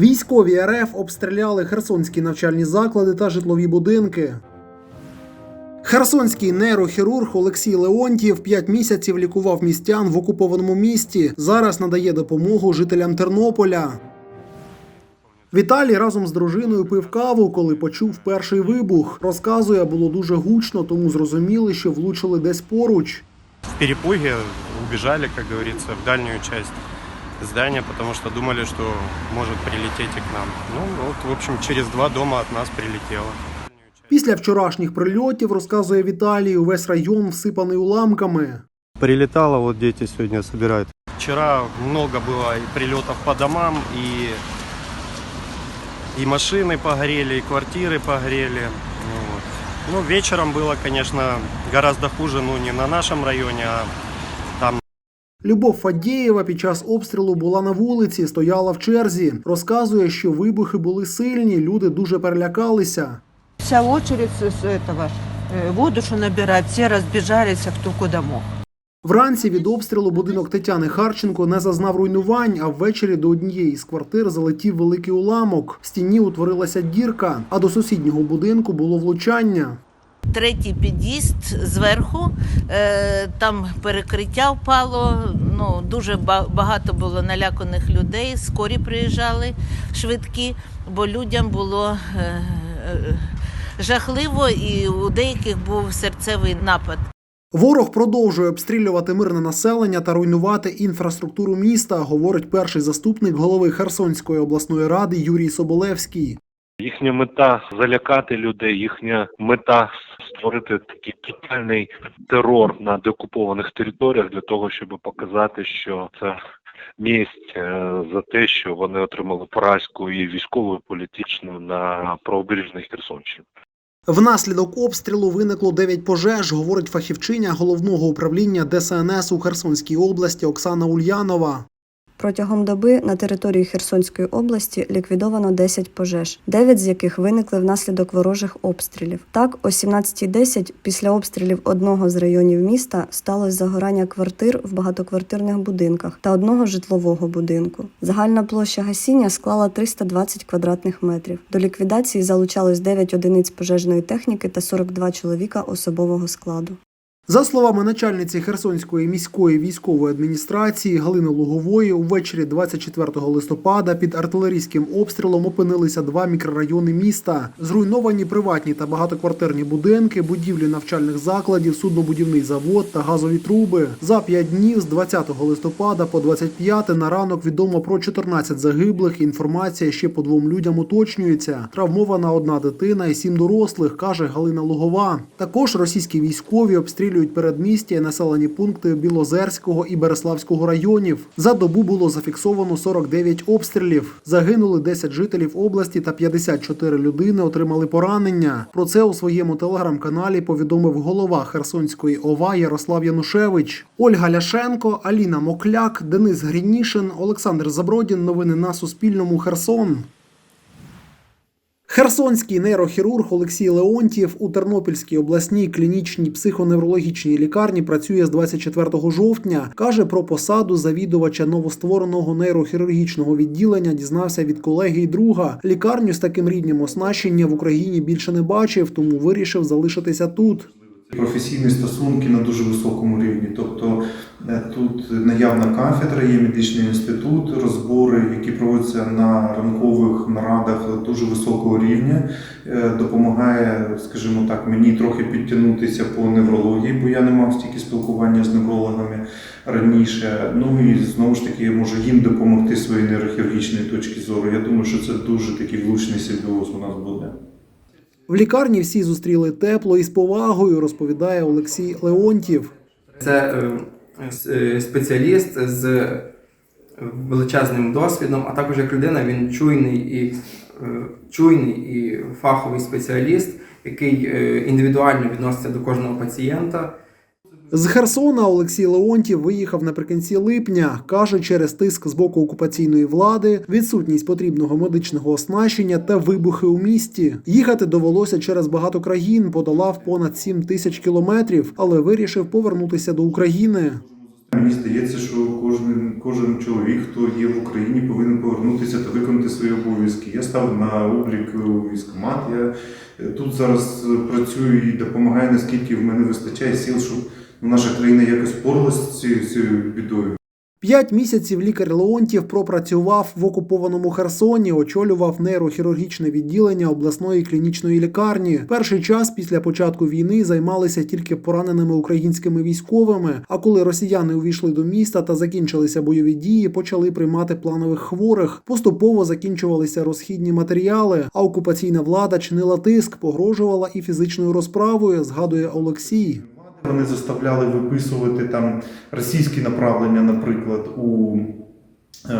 Військові РФ обстріляли херсонські навчальні заклади та житлові будинки. Херсонський нейрохірург Олексій Леонтів 5 місяців лікував містян в окупованому місті. Зараз надає допомогу жителям Тернополя. Віталій разом з дружиною пив каву, коли почув перший вибух. Розказує, було дуже гучно, тому зрозуміли, що влучили десь поруч. в перепуге убежали, как говорится, в дальнюю часть здания, потому что думали, что может прилететь и к нам. Ну вот, в общем, через два дома от нас прилетело. Після вчорашніх прильотів, розказує Віталій, увесь район всипаний уламками. Прилетало, вот дети сегодня собирают. Вчера много было и прилетов по домам, и, и машины погорели, и квартиры погорели. Ну, вот. ну, вечером было, конечно, гораздо хуже, ну, не на нашем районе, а там Любов Фадєєва під час обстрілу була на вулиці, стояла в черзі. Розказує, що вибухи були сильні, люди дуже перелякалися. Вся очередь с этого э, воду, что набирать, все разбежались, а кто куда мог. Вранці від обстрілу будинок Тетяни Харченко не зазнав руйнувань, а ввечері до однієї з квартир залетів великий уламок. В стіні утворилася дірка, а до сусіднього будинку було влучання. Третій під'їзд зверху, е, там перекриття впало. Ну дуже ба- багато було наляканих людей. Скорі приїжджали швидкі, бо людям було е, е, жахливо, і у деяких був серцевий напад. Ворог продовжує обстрілювати мирне населення та руйнувати інфраструктуру міста, говорить перший заступник голови Херсонської обласної ради Юрій Соболевський. Їхня мета залякати людей, їхня мета створити такий тотальний терор на деокупованих територіях для того, щоб показати, що це місць е, за те, що вони отримали поразку і військову, і політичну на правобережній Херсонщині. Внаслідок обстрілу виникло 9 пожеж, говорить фахівчиня головного управління ДСНС у Херсонській області Оксана Ульянова. Протягом доби на території Херсонської області ліквідовано 10 пожеж, 9 з яких виникли внаслідок ворожих обстрілів. Так, о 17.10 після обстрілів одного з районів міста сталося загорання квартир в багатоквартирних будинках та одного житлового будинку. Загальна площа гасіння склала 320 квадратних метрів. До ліквідації залучалось 9 одиниць пожежної техніки та 42 чоловіка особового складу. За словами начальниці Херсонської міської військової адміністрації Галини Лугової, увечері 24 листопада під артилерійським обстрілом опинилися два мікрорайони міста. Зруйновані приватні та багатоквартирні будинки, будівлі навчальних закладів, суднобудівний завод та газові труби. За п'ять днів з 20 листопада по 25 на ранок відомо про 14 загиблих. Інформація ще по двом людям уточнюється. Травмована одна дитина і сім дорослих, каже Галина Лугова. Також російські військові обстрілюють передмістя і населені пункти Білозерського і Береславського районів. За добу було зафіксовано 49 обстрілів. Загинули 10 жителів області та 54 людини отримали поранення. Про це у своєму телеграм-каналі повідомив голова Херсонської ОВА Ярослав Янушевич. Ольга Ляшенко, Аліна Мокляк, Денис Грінішин, Олександр Забродін. Новини на Суспільному. Херсон. Херсонський нейрохірург Олексій Леонтів у Тернопільській обласній клінічній психоневрологічній лікарні працює з 24 жовтня. Каже про посаду завідувача новоствореного нейрохірургічного відділення. Дізнався від колеги і друга. Лікарню з таким рівнем оснащення в Україні більше не бачив, тому вирішив залишитися тут. Професійні стосунки на дуже високому рівні. Тобто е, тут наявна кафедра, є медичний інститут, розбори, які проводяться на ранкових дуже високого рівня. Е, Допомагає, скажімо так, мені трохи підтягнутися по неврології, бо я не мав стільки спілкування з неврологами раніше. Ну і знову ж таки можу їм допомогти своєї нейрохірургічної точки зору. Я думаю, що це дуже такий влучний симбіоз у нас буде. В лікарні всі зустріли тепло і з повагою, розповідає Олексій Леонтів. Це е, е, спеціаліст з величезним досвідом, а також як людина він чуйний і е, чуйний і фаховий спеціаліст, який е, індивідуально відноситься до кожного пацієнта. З Херсона Олексій Леонтів виїхав наприкінці липня. Каже, через тиск з боку окупаційної влади, відсутність потрібного медичного оснащення та вибухи у місті. Їхати довелося через багато країн, подолав понад 7 тисяч кілометрів, але вирішив повернутися до України. Мені здається, що кожен, кожен чоловік, хто є в Україні, повинен повернутися та виконати свої обов'язки. Я став на облік у військкомат. Я е, тут зараз працюю і допомагаю, наскільки в мене вистачає сил, щоб наша країна якось поралася з цією бідою. П'ять місяців лікар Леонтів пропрацював в окупованому Херсоні, очолював нейрохірургічне відділення обласної клінічної лікарні. Перший час після початку війни займалися тільки пораненими українськими військовими. А коли росіяни увійшли до міста та закінчилися бойові дії, почали приймати планових хворих. Поступово закінчувалися розхідні матеріали. А окупаційна влада чинила тиск, погрожувала і фізичною розправою. Згадує Олексій. Вони заставляли виписувати там російські направлення, наприклад, у е,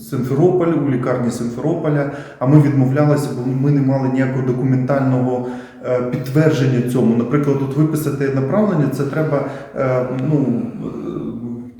Симферополь, у лікарні Симферополя, а ми відмовлялися, бо ми не мали ніякого документального е, підтвердження цьому. Наприклад, от виписати направлення, це треба, е, ну,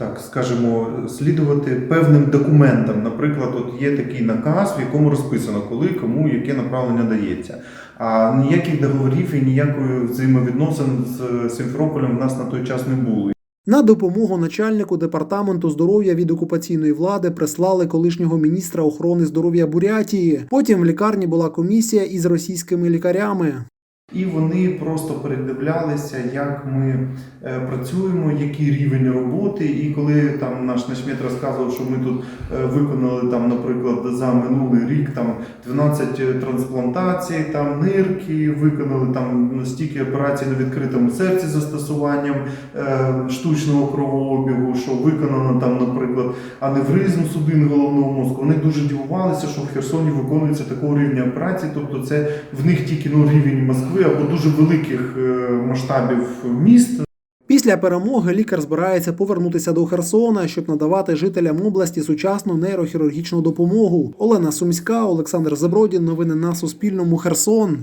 так скажемо, слідувати певним документам. Наприклад, от є такий наказ, в якому розписано, коли кому яке направлення дається. А ніяких договорів і ніякої взаємовідносин з Симферополем в нас на той час не було. На допомогу начальнику департаменту здоров'я від окупаційної влади прислали колишнього міністра охорони здоров'я Бурятії. Потім в лікарні була комісія із російськими лікарями. І вони просто передивлялися, як ми е, працюємо, який рівень роботи. І коли там наш начмет розказував, що ми тут е, виконали там, наприклад, за минулий рік там 12 трансплантацій, там нирки, виконали там стільки операцій на відкритому серці застосуванням е, штучного кровообігу, що виконано там, наприклад, аневризм судин головного мозку. Вони дуже дивувалися, що в Херсоні виконується такого рівня операцій, тобто це в них тільки ну, рівень Москви або дуже великих е, масштабів міст. Після перемоги лікар збирається повернутися до Херсона, щоб надавати жителям області сучасну нейрохірургічну допомогу. Олена Сумська, Олександр Забродін. Новини на Суспільному. Херсон.